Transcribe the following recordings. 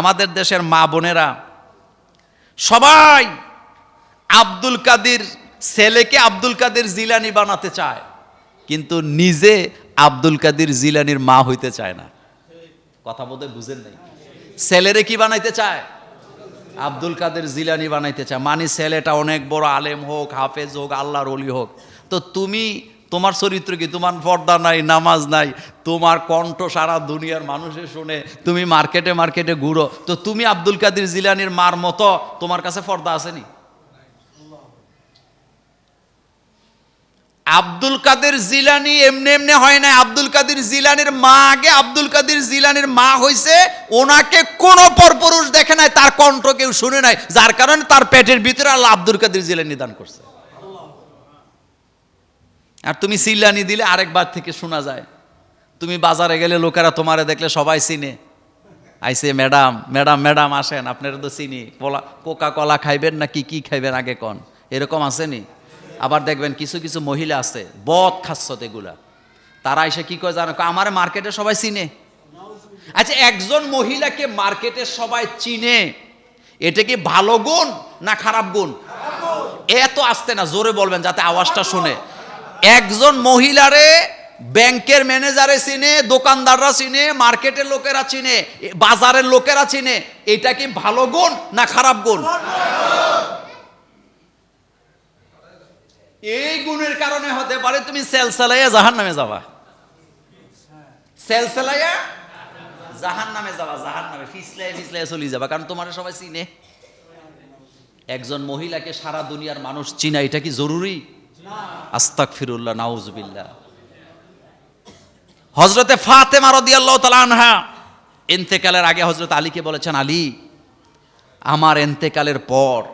আমাদের দেশের মা বোনেরা, সবাই আব্দুল কাদির ছেলেকে আব্দুল কাদের জিলানি বানাতে চায়, কিন্তু নিজে আব্দুল কাদির জিলানির মা হইতে চায় না। কথা বলতে বুঝেন নাই? ছেলেরে কি বানাইতে চায়? আব্দুল কাদের জিলানি বানাইতে চায়। মানে ছেলেটা অনেক বড় আলেম হোক, হাফেজ হোক, আল্লাহর অলি হোক। তো তুমি তোমার চরিত্র কি? তোমার পর্দা নাই, নামাজ নাই। তোমার কণ্ঠ সারা দুনিয়ার মানুষে শুনে, তুমি মার্কেটে মার্কেটে ঘুরো। তো তুমি আব্দুল কাদির জিলানির মার মতো তোমার কাছে পর্দা আসেনি? আব্দুল কাদের জিলানি এমনি এমনি হয় না আব্দুল কাদের জিলানির মা আগে, আব্দুল কাদের জিলানির মা হইছে, ওনাকে কোন পরপুরুষ দেখে নাই, তার কণ্ঠ কেউ শুনে নাই, যার কারণে তার পেটের ভিতরে আল্লাহ আব্দুল কাদের জিলানি দান করছে। আর তুমি সিল্লানি দিলে আরেকবার থেকে শোনা যায়। তুমি বাজারে গেলে লোকেরা তোমারে দেখলে সবাই চিনে। আইসে, ম্যাডাম ম্যাডাম ম্যাডাম, আসেন, আপনারা তো চিনি। কলা কোকা কলা খাইবেন না কি কি খাইবেন আগে কন? এরকম আসেনি আবার দেখবেন কিছু কিছু মহিলা আছে, বদ খাচ্ছত এগুলা তারা এসে কি করে জানো? আমার মার্কেটে সবাই চিনে। আচ্ছা একজন মহিলাকে মার্কেটে সবাই চিনে। এটা কি ভালো গুণ না খারাপ গুণ? এত আসতে না, জোরে বলবেন যাতে আওয়াজটা শুনে। একজন মহিলারে ব্যাংকের ম্যানেজারে চিনে, দোকানদাররা চিনে, মার্কেটের লোকেরা চিনে, বাজারের লোকেরা চিনে, এটা কি ভালো গুণ না খারাপ গুণ? এই গুণের কারণে হতে পারে তুমি সেল সেলাইয়া জাহান নামে যাবা। সেল সেলাইয়া জাহান নামে যাবা জাহান নামে ফিসলাই ফিসলাই চলে যাবা, কারণ তোমার সবাই চিনে। একজন মহিলাকে সারা দুনিয়ার মানুষ চিনা, এটা কি জরুরি? আস্তাক ফিরুল্লাহ নাউজবিল্লাহ। হজরতে ফাতেমা রদিয়াল্লাহ তালা আনহা এন্তেকালের আগে হজরত আলীকে বলেছেন, আলী, আমার এন্তেকালের পর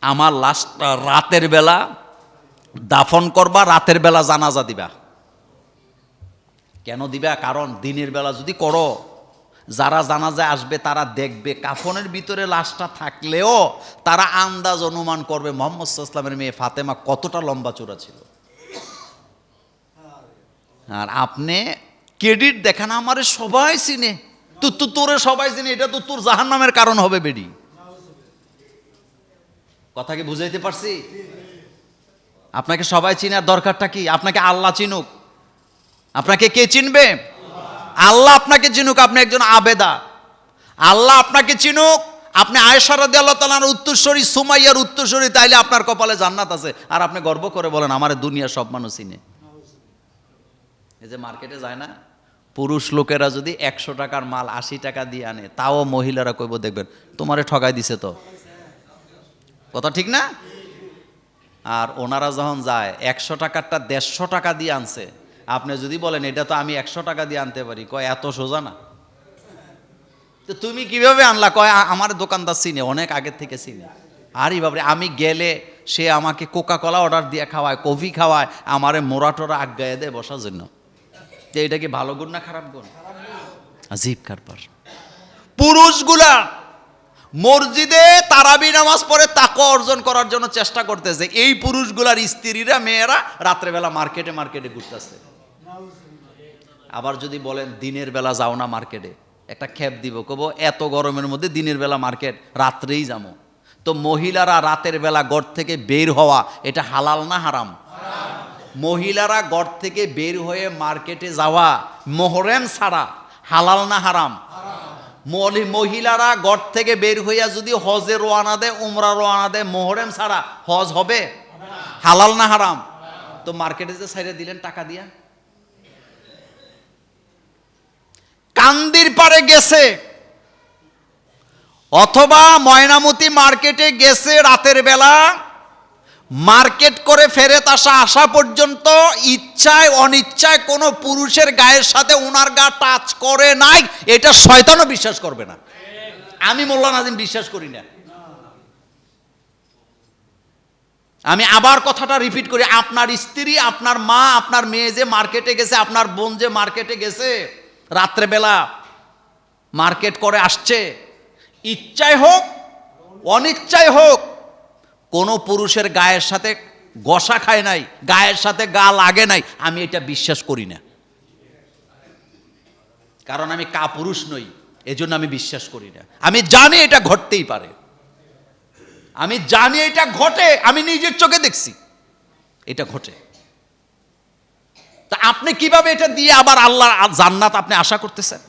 আমার লাস্ট রাতের বেলা দাফন করবা, রাতের বেলা জানাজা দিবা। কেন দিবা? কারণ দিনের বেলা যদি করো যারা জানাজায় আসবে, তারা দেখবে কাফনের ভিতরে লাশটা থাকলেও তারা আন্দাজ অনুমান করবে, মোহাম্মদ ইসলামের মেয়ে ফাতেমা কতটা লম্বা চূড়া ছিল। আর আপনি ক্রেডিট দেখান, আমারে সবাই চিনে। তো তো তোরে সবাই চিনে, এটা তো তোর জাহান নামের কারণ হবে বেডি। কথা কি বুঝাইতে পারছি? আপনাকে সবাই চিনার দরকারটা কি? আপনাকে আল্লাহ চিনুক। আপনাকে কে চিনবে? আল্লাহ আপনাকে চিনুক, আপনি একজন আবেদা। আল্লাহ আপনাকে চিনুক, আপনি আয়েশারাদি আল্লাহ তালার উত্তরস্বরী, সুমাইয়ার উত্তরস্বরী, তাইলে আপনার কপালে জান্নাত আছে। আর আপনি গর্ব করে বলেন, আমার দুনিয়ার সব মানুষ চিনে। এই যে মার্কেটে যায় না, পুরুষ লোকেরা যদি একশো টাকার মাল, আশি টাকা দিয়ে আনে, তাও মহিলারা কইব, দেখবেন, তোমারে ঠগাই দিছে তো। কথা ঠিক না? আর ওনারা যখন যায়, একশো টাকারটা দেড়শো টাকা দিয়ে আনছে আপনি যদি বলেন, এটা তো আমি একশো টাকা দিয়ে আনতে পারি, কয়, এত সোজা না। তো তুমি কীভাবে আনলা? কয় আমার দোকানদার চিনে, অনেক আগের থেকে চিনে। আরে বাবরে আমি গেলে সে আমাকে কোকা কলা অর্ডার দিয়ে খাওয়ায়, কফি খাওয়ায়, আমারে মোরা টোরা আজ্ঞায় দেয় বসার জন্য। এটা কি ভালো গুণ না খারাপ গুণ? আজীব কারবার। পুরুষগুলা মসজিদে তারাবি নামাজ পড়ে তাকে অর্জন করার জন্য চেষ্টা করতেছে। এই পুরুষগুলার স্ত্রীরা, মেয়েরা রাত্রেবেলা মার্কেটে মার্কেটে ঘুরতেছে। আবার যদি বলেন, দিনের বেলা যাও না মার্কেটে। একটা খেপ দিব, কব, এত গরমের মধ্যে দিনের বেলা মার্কেট, রাত্রেই যাব। তো মহিলারা রাতের বেলা গড় থেকে বের হওয়া, এটা হালাল না হারাম? মহিলারা গড় থেকে বের হয়ে মার্কেটে যাওয়া, মোহরেম ছাড়া হালাল না হারাম? মহিলারা গড় থেকে বের হইয়া যদি হজে রোয়ানা দেয়, উমরা রোয়ানা দেয়, মোহরেম ছাড়া হজ হবে? হালাল না হারাম? তো মার্কেটে যে সাইডে দিলেন টাকা দিয়া? কান্দির পারে গেছে। অথবা ময়নামতি মার্কেটে গেছে রাতের বেলা। মার্কেট করে ফেরত আসা আসা পর্যন্ত ইচ্ছায়, অনিচ্ছায় কোনো পুরুষের গায়ের সাথে ওনার গা টাচ করে নাই। এটা শয়তানও বিশ্বাস করবে না। আমি মোল্লা নাজিম বিশ্বাস করি না। আমি আবার কথাটা রিপিট করি, আপনার স্ত্রী, আপনার মা, আপনার মেয়ে যে মার্কেটে গেছে, আপনার বোন যে মার্কেটে গেছে, রাত্রেবেলা মার্কেট করে আসছে, ইচ্ছায় হোক, অনিচ্ছায় হোক কোনো পুরুষের গায়ের সাথে গসা খায় নাই, গায়ের সাথে গা লাগে নাই, আমি এটা বিশ্বাস করি না। কারণ আমি কাপুরুষ নই, এজন্য আমি বিশ্বাস করি না। আমি জানি এটা ঘটতেই পারে। আমি জানি এটা ঘটে, আমি নিজের চোখে দেখছি, এটা ঘটে। তা আপনি কীভাবে এটা দিয়ে আবার আল্লাহ জান্নাত আপনি আশা করতেছেন?